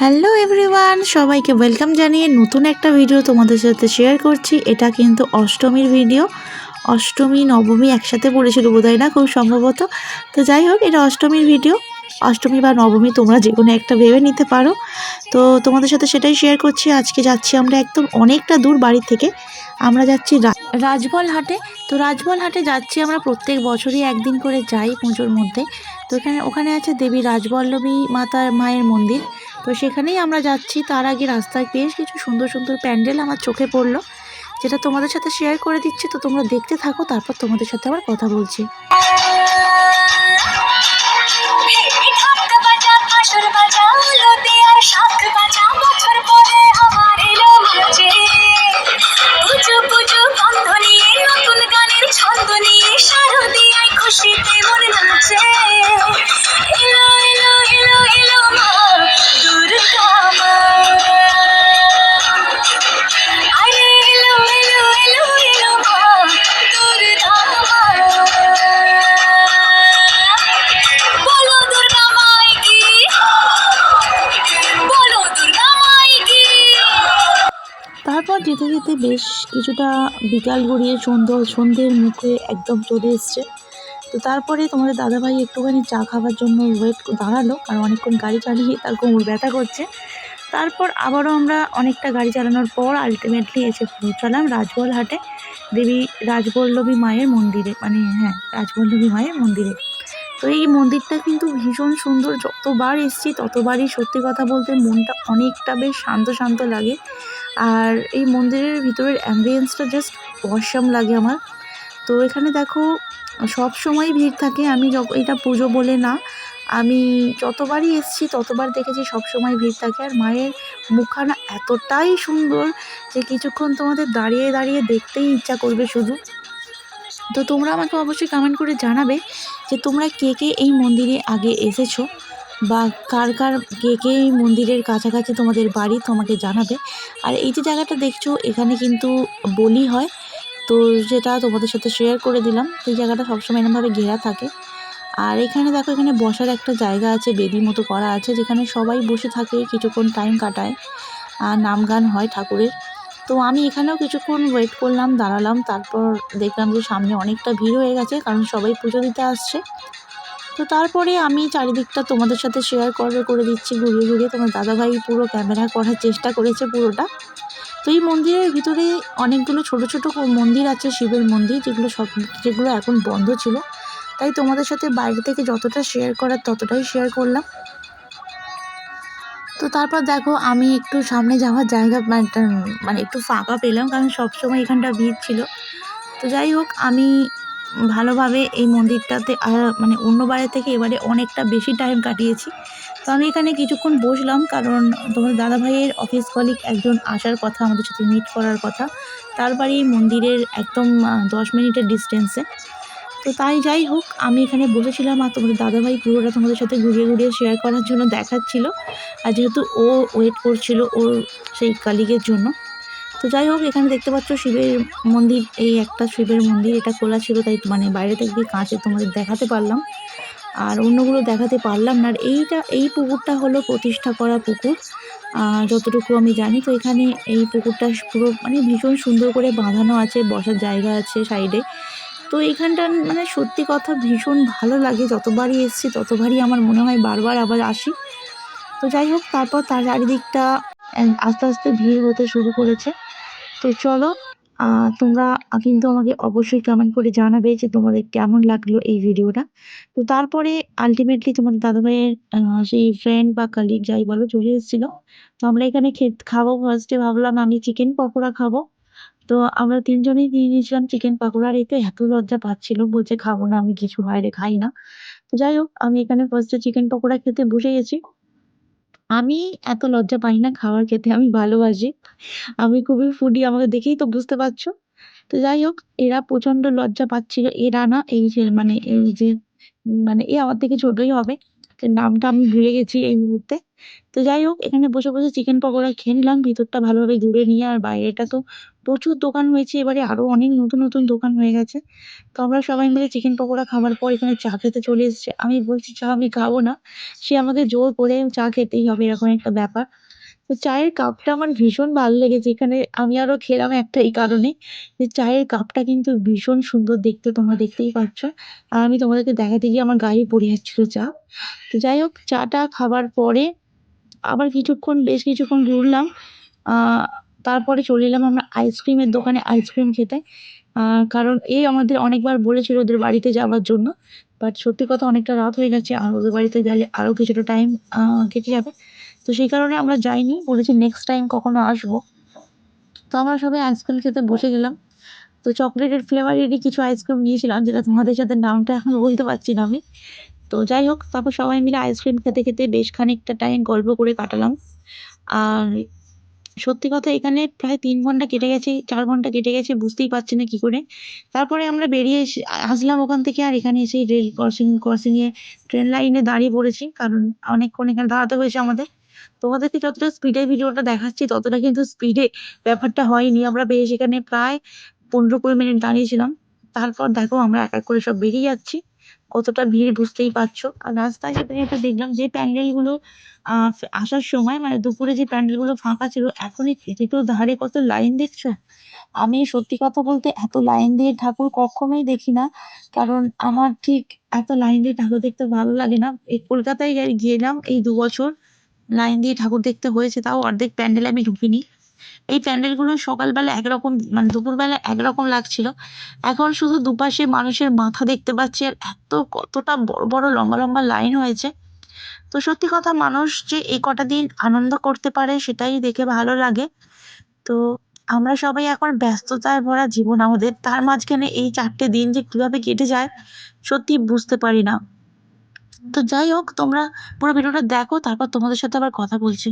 Hello everyone সবাইকে welcome জানিয়ে নতুন একটা ভিডিও তোমাদের সাথে শেয়ার করছি। এটা কিন্তু অষ্টমীর ভিডিও অষ্টমী, নবমী একসাথে পড়েছিল বোধহয় না খুব সম্ভবত। তো যাই হোক, এটা অষ্টমীর ভিডিও অষ্টমী বা নবমী তোমরা যে কোনো একটা ভেবে নিতে পারো। তো তোমাদের সাথে সেটাই শেয়ার করছি। আজকে যাচ্ছি আমরা একদম অনেকটা দূর বাড়ি থেকে। আমরা যাচ্ছি রাজবল হাটে। তো রাজবল হাটে যাচ্ছি আমরা প্রত্যেক বছরই একদিন করে যাই পুজোর মধ্যে। তো এখানে, ওখানে আছে দেবী রাজবল্লভী মাতার মায়ের মন্দির। তো সেখানেই আমরা যাচ্ছি। তার আগে রাস্তায় বেশ কিছু সুন্দর সুন্দর প্যান্ডেল আমার চোখে পড়ল। যেটা তোমাদের সাথে শেয়ার করে দিচ্ছি। তো তোমরা দেখতে থাকো, তারপর তোমাদের সাথে আবার কথা বলছি। বেশ কিছুটা বিকাল গড়িয়ে সন্ধ্যে, সন্ধ্যের মুখে একদম চলে এসছে। তো তারপরে তোমাদের দাদাভাই একটুখানি চা খাবার জন্য ওয়েট দাঁড়াল আর অনেকক্ষণ গাড়ি চালিয়ে তার কোমর ব্যথা করছে। তারপর আবারও আমরা অনেকটা গাড়ি চালানোর পর আলটিমেটলি এসে পৌঁছালাম রাজবল হাটে। দেবী রাজবল্লভী মায়ের মন্দিরে মানে হ্যাঁ রাজবল্লভী মায়ের মন্দিরে। তো এই মন্দিরটা কিন্তু ভীষণ সুন্দর, যতবার এসছি ততবারই সত্যি কথা বলতে মনটা অনেকটা বেশ শান্ত শান্ত লাগে। আর এই মন্দিরের ভিতরের অ্যাম্বিয়েন্সটা জাস্ট অসাম লাগে আমার। তো এখানে দেখো, সব সময় ভিড় থাকে। আমি এটা পুজো বলে না। আমি যতবারই এসছি, ততবার দেখেছি সব সময় ভিড় থাকে। আর মায়ের মুখখানা এতটাই সুন্দর যে কিছুক্ষণ তোমাদের দাঁড়িয়ে দাঁড়িয়ে দেখতেই ইচ্ছা করবে শুধু। তো তোমরা আমাকে অবশ্যই কমেন্ট করে জানাবে যে তোমরা কে কে এই মন্দিরে আগে এসেছ। বা কার কার কে কে মন্দিরের কাছাকাছি তোমাদের বাড়ি তোমাকে জানাবে। আর এই যে জায়গাটা দেখছ, এখানে কিন্তু বলি হয়। তো সেটা তোমাদের সাথে শেয়ার করে দিলাম। এই জায়গাটা সবসময় এরমভাবে ঘেরা থাকে। আর এখানে দেখো, এখানে বসার একটা জায়গা আছে বেদি মতো করা আছে, যেখানে সবাই বসে থাকে, কিছুক্ষণ টাইম কাটায়। আর নাম গান হয় ঠাকুরের। তো আমি এখানেও কিছুক্ষণ ওয়েট করলাম, দাঁড়ালাম, তারপর দেখলাম যে সামনে অনেকটা ভিড় হয়ে গেছে, কারণ সবাই পুজো দিতে আসছে। তো তারপরে আমি চারিদিকটা তোমাদের সাথে শেয়ার করে করে দিচ্ছি, ঘুরিয়ে ঘুরিয়ে। তোমার দাদাভাই পুরো ক্যামেরা করার চেষ্টা করেছে পুরোটা। তো এই মন্দিরের ভিতরে অনেকগুলো ছোট ছোট মন্দির আছে, শিবের মন্দির, যেগুলো সব, যেগুলো এখন বন্ধ ছিল। তাই তোমাদের সাথে বাইরে থেকে যতটা শেয়ার করার ততটাই শেয়ার করলাম। তো তারপর দেখো, আমি একটু সামনে যাওয়ার জায়গা মানে একটা- মানে একটু ফাঁকা পেলাম, কারণ সবসময় এখানটা ভিড় ছিল। তো যাই হোক, আমি ভালোভাবে এই মন্দিরটাতে মানে অন্যবারের থেকে এবারে অনেকটা বেশি টাইম কাটিয়েছি। তো আমি এখানে কিছুক্ষণ বসলাম কারণ তোমার দাদাভাইয়ের অফিস কলিগ একজন আসার কথা, আমাদের সাথে মিট করার কথা। তার বাড়ি মন্দিরের একদম দশ মিনিটের ডিস্টেন্সে তো তাই যাই হোক, আমি এখানে বসেছিলাম আর তোমাদের দাদাভাই পুরোটা তোমাদের সাথে ঘুরিয়ে ঘুরিয়ে শেয়ার করার জন্য দেখাচ্ছিল। আর যেহেতু ও ওয়েট করছিল ওর সেই কালিগের জন্য তো যাই হোক, এখানে দেখতে পাচ্ছ শিবের মন্দির। এই একটা শিবের মন্দির, এটা খোলা ছিল, তাই মানে বাইরে থেকে কাঁচে তোমাদের দেখাতে পারলাম। আর অন্যগুলো দেখাতে পারলাম না। আর এইটা, এই পুকুরটা হলো প্রতিষ্ঠা করা পুকুর। যতটুকু আমি জানি, তো এখানে এই পুকুরটা পুরো মানে ভীষণ সুন্দর করে বাঁধানো আছে, বসার জায়গা আছে সাইডে। তো এইখানটা মানে সত্যি কথা ভীষণ ভালো লাগে। যতবারই এসছি, ততবারই আমার মনে হয় বারবার আবার আসি। তো যাই হোক, তারপর তার চারিদিকটা আস্তে আস্তে ভিড় হতে শুরু করেছে। তো চলো তোমরা কিন্তু আমাকে অবশ্যই কমেন্ট করে জানাবে যে তোমাদের কেমন লাগল এই ভিডিওটা তো তারপরে আলটিমেটলি তোমার দাদাভাইয়ের সেই ফ্রেন্ড বা কালিগ যাই বলো চলে এসেছিল। তো আমরা এখানে খে- খাব ফার্স্টে ভাবলাম আমি চিকেন পকোড়া খাব। তো আমরা তিনজনেই নিয়ে নিয়েছিলাম চিকেন পকোড়া, আর এতে এত লজ্জা পাচ্ছিল, বলছে খাব না, আমি কিছু বাইরে খাই না। তো যাই হোক, আমি এখানে ফার্স্টে চিকেন পকোড়া খেতে বসে গেছি। আমি এত লজ্জা পাই না খাবার খেতে, আমি ভালোবাসি। আমি খুবই ফুডি আমাকে দেখেই তো বুঝতে পারছ। তো যাই হোক, এরা প্রচণ্ড লজ্জা পাচ্ছিল, এরা না এই যে মানে এই যে মানে এ আমার থেকে ছোটই হবে। তো নামটা আমি ভুলে গেছি এই মুহূর্তে। তো যাই হোক, এখানে বসে বসে চিকেন পকোড়া খেয়ে নিলাম। ভিতরটা ভালোভাবে ঘুরে নিয়ে আর বাইরেটা তো প্রচুর দোকান হয়েছে এবারে আরও অনেক নতুন নতুন দোকান হয়ে গেছে। তো আমরা সবাই মিলে চিকেন পকোড়া খাওয়ার পর এখানে চা খেতে চলে এসেছে। আমি বলছি চা আমি খাব না। সে আমাকে জোর করে চা খেতেই হবে, এরকম একটা ব্যাপার। তো চায়ের কাপটা আমার ভীষণ ভালো লেগেছে। এখানে আমি আরও খেলাম একটা এই কারণে যে চায়ের কাপটা কিন্তু ভীষণ সুন্দর দেখতে, তোমরা দেখতেই পাচ্ছ। আর আমি তোমাদেরকে দেখাতে গিয়ে আমার গায়ে পড়ে যাচ্ছিল চা। তো যাই হোক, চাটা খাবার পরে আবার কিছুক্ষণ, বেশ কিছুক্ষণ ঘুরলাম। তারপরে চলে এলাম আমরা আইসক্রিমের দোকানে আইসক্রিম খেতে। কারণ এই আমাদের অনেকবার বলেছিল ওদের বাড়িতে যাওয়ার জন্য। বাট সত্যি কথা অনেকটা রাত হয়ে গেছে, আর ওদের বাড়িতে গেলে আরও কিছুটা টাইম কেটে যাবে। তো সেই কারণে আমরা যাইনি। বলেছি নেক্সট টাইম কখনো আসব। তো আমরা সবাই আইসক্রিম খেতে বসে গেলাম। তো চকলেটের ফ্লেভারেরই কিছু আইসক্রিম নিয়েছিলাম, যেটা তোমাদের সাথে নামটা এখন বলতে পারছি না আমি। তো যাই হোক, তারপর সবাই মিলে আইসক্রিম খেতে খেতে বেশ খানিকটা টাইম গল্প করে কাটালাম। আর সত্যি কথা, এখানে প্রায় তিন ঘণ্টা কেটে গেছে, চার ঘণ্টা কেটে গেছে, বুঝতেই পারছি না কি করে। তারপরে আমরা বেরিয়ে এসে আসলাম ওখান থেকে, আর এখানে এসে রেল ক্রসিং ক্রসিংয়ে ট্রেন লাইনে দাঁড়িয়ে পড়েছি, কারণ অনেকক্ষণ এখানে দাঁড়াতে হয়েছে আমাদের। তোমাদেরকে যতটা স্পিডে ভিডিওটা দেখাচ্ছি, ততটা কিন্তু স্পিডে ব্যাপারটা হয়নি। আমরা বেশ এখানে প্রায় পনেরো কুড়ি মিনিট দাঁড়িয়েছিলাম। তারপর দেখো আমরা এক এক করে সব বেরিয়ে যাচ্ছি। কতটা ভিড় বুঝতেই পারছ। আর রাস্তায় যেতে যেতে দেখলাম যে প্যান্ডেলগুলো আসার সময় মানে দুপুরে যে প্যান্ডেলগুলো ফাঁকা ছিল এখন এই দুটো ধারে কত লাইন দেখছ? আমি সত্যি কথা বলতে এত লাইন দিয়ে ঠাকুর কখনোই দেখি না। কারণ আমার ঠিক এত লাইন দিয়ে ঠাকুর দেখতে ভালো লাগে না। এই কলকাতায় গেলাম এই দু বছর। লাইন দিয়ে ঠাকুর দেখতে হয়েছে, তাও অর্ধেক প্যান্ডেলে আমি ঢুকিনি। এই প্যান্ডেলগুলো সকালবেলা একরকম মানে দুপুরবেলা একরকম লাগছিল। এখন শুধু দুপাশে মানুষের মাথা দেখতে পাচ্ছি, আর এত কতটা বড় বড় লম্বা লম্বা লাইন হয়েছে। তো সত্যি কথা, মানুষ যে এই কটা দিন আনন্দ করতে পারে, সেটাই দেখে ভালো লাগে। তো আমরা সবাই এখন ব্যস্ততায় ভরা জীবন আমাদের, তার মাঝখানে এই চারটে দিন যে কীভাবে কেটে যায়, সত্যি বুঝতে পারি না। তো যাই হোক তোমরা পুরো ভিডিওটা দেখো তারপর তোমাদের সাথে আবার কথা বলছি।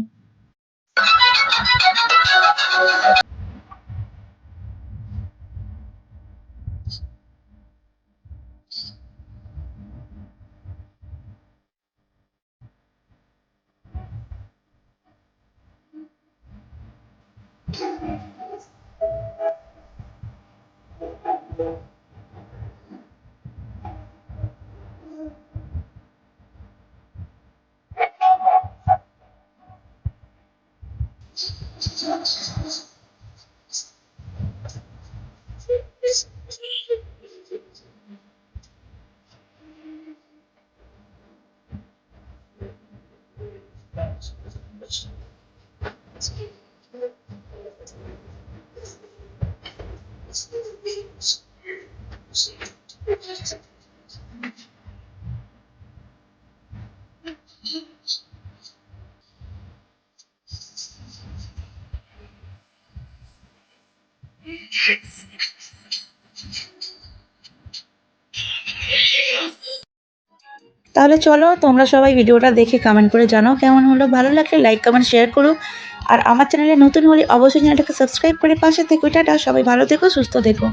তাহলে চলো তোমরা সবাই ভিডিওটা দেখে কমেন্ট করে জানাও কেমন হলো। ভালো লাগলে লাইক কমেন্ট শেয়ার করো। আর আমার চ্যানেলে নতুন হলে অবশ্যই চ্যানেলটাকে সাবস্ক্রাইব করে পাশে থেকো, টাটা। সবাই ভালো থেকো, সুস্থ থেকো।